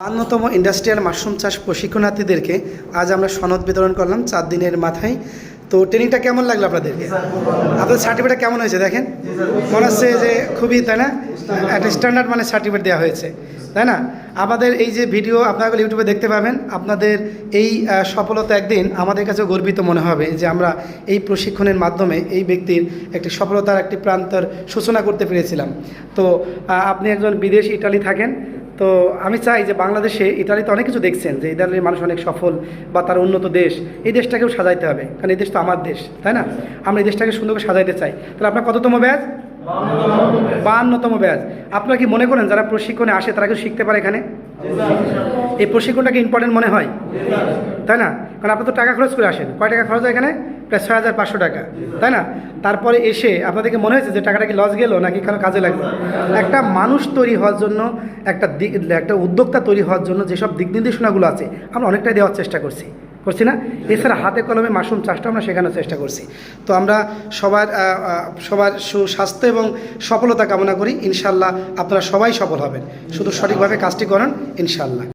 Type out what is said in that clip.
অন্যতম industrial mushroom চাষ প্রশিক্ষণার্থীদেরকে আজ আমরা সনদ বিতরণ করলাম চার দিনের মাথায়। তো ট্রেনিংটা কেমন লাগল আপনাদেরকে আপনাদের সার্টিফিকেট কেমন হয়েছে দেখেন? মনে হচ্ছে যে খুবই, তাই না? একটা স্ট্যান্ডার্ড মানে সার্টিফিকেট দেওয়া হয়েছে, তাই না? আমাদের এই যে ভিডিও আপনারা ইউটিউবে দেখতে পাবেন, আপনাদের এই সফলতা একদিন আমাদের কাছে গর্বিত মনে হবে যে আমরা এই প্রশিক্ষণের মাধ্যমে এই ব্যক্তির একটি সফলতার একটি প্রান্তর সূচনা করতে পেরেছিলাম। তো আপনি একজন বিদেশ, ইটালি থাকেন তো আমি চাই যে বাংলাদেশে ইতালিতে অনেক কিছু দেখছেন যে ইতালির মানুষ অনেক সফল বা তার উন্নত দেশ এই দেশটাকেও সাজাইতে হবে কারণ এই দেশ তো আমার দেশ তাই না? আমরা এই দেশটাকে সুন্দর করে সাজাইতে চাই। তাহলে আপনার কততম ব্যাচ? বাহান্নতম ব্যাচ। আপনারা কি মনে করেন যারা প্রশিক্ষণে আসে তারা কিছু শিখতে পারে এখানে? এই প্রশিক্ষণটাকে ইম্পর্টেন্ট মনে হয়? তাই না? কারণ আপনি তো টাকা খরচ করে আসেন। কয় টাকা খরচ হয় এখানে? প্রায় ছয় হাজার পাঁচশো টাকা। তাই না? তারপরে এসে আপনাদেরকে মনে হয়েছে যে টাকাটা কি লস গেল নাকি কারও কাজে লাগবে একটা মানুষ তৈরি হওয়ার জন্য, একটা দিক একটা উদ্যোক্তা তৈরি হওয়ার জন্য যেসব দিক নির্দেশনাগুলো আছে, আমরা অনেকটাই দেওয়ার চেষ্টা করছি। করছি না। এছাড়া হাতে কলমে মাশরুম চাষটা আমরা শেখানোর চেষ্টা করছি। তো আমরা সবার সবার সুস্বাস্থ্য এবং সফলতা কামনা করি। ইনশাল্লাহ আপনারা সবাই সফল হবেন। শুধু সঠিকভাবে কাজটি করেন, ইনশাল্লাহ।